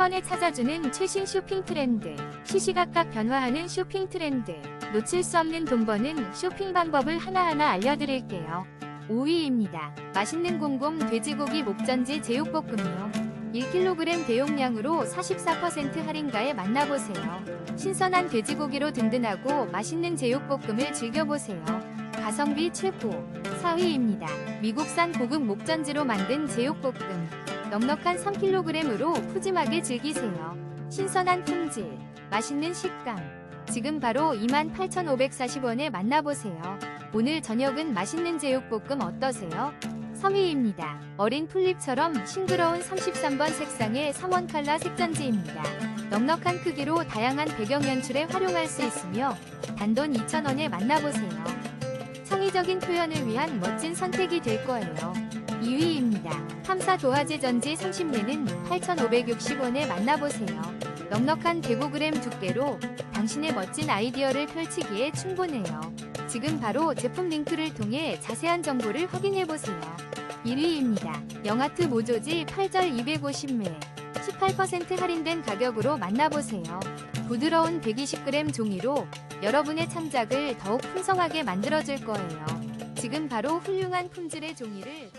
번에 찾아주는 최신 쇼핑 트렌드, 시시각각 변화하는 쇼핑 트렌드, 놓칠 수 없는 돈 버는 쇼핑 방법을 하나하나 알려드릴게요. 5위입니다. 맛있는 공공 돼지고기 목전지 제육볶음이요. 1kg 대용량으로 44% 할인가에 만나보세요. 신선한 돼지고기로 든든하고 맛있는 제육볶음을 즐겨보세요. 가성비 최고 4위입니다. 미국산 고급 목전지로 만든 제육볶음. 넉넉한 3kg으로 푸짐하게 즐기세요. 신선한 품질, 맛있는 식감. 지금 바로 28,540원에 만나보세요. 오늘 저녁은 맛있는 제육볶음 어떠세요? 3위입니다. 어린 풀립처럼 싱그러운 33번 색상의 3원 칼라 색전지입니다. 넉넉한 크기로 다양한 배경 연출에 활용할 수 있으며 단돈 2,000원에 만나보세요. 창의적인 표현을 위한 멋진 선택이 될 거예요. 2위입니다. 탐사 도화지 전지 30내는 8,560원에 만나보세요. 넉넉한 105g 두께로 당신의 멋진 아이디어를 펼치기에 충분해요. 지금 바로 제품 링크를 통해 자세한 정보를 확인해보세요. 1위입니다. 영하트 모조지 8절 250ml 18% 할인된 가격으로 만나보세요. 부드러운 120g 종이로 여러분의 창작을 더욱 풍성하게 만들어줄 거예요. 지금 바로 훌륭한 품질의 종이를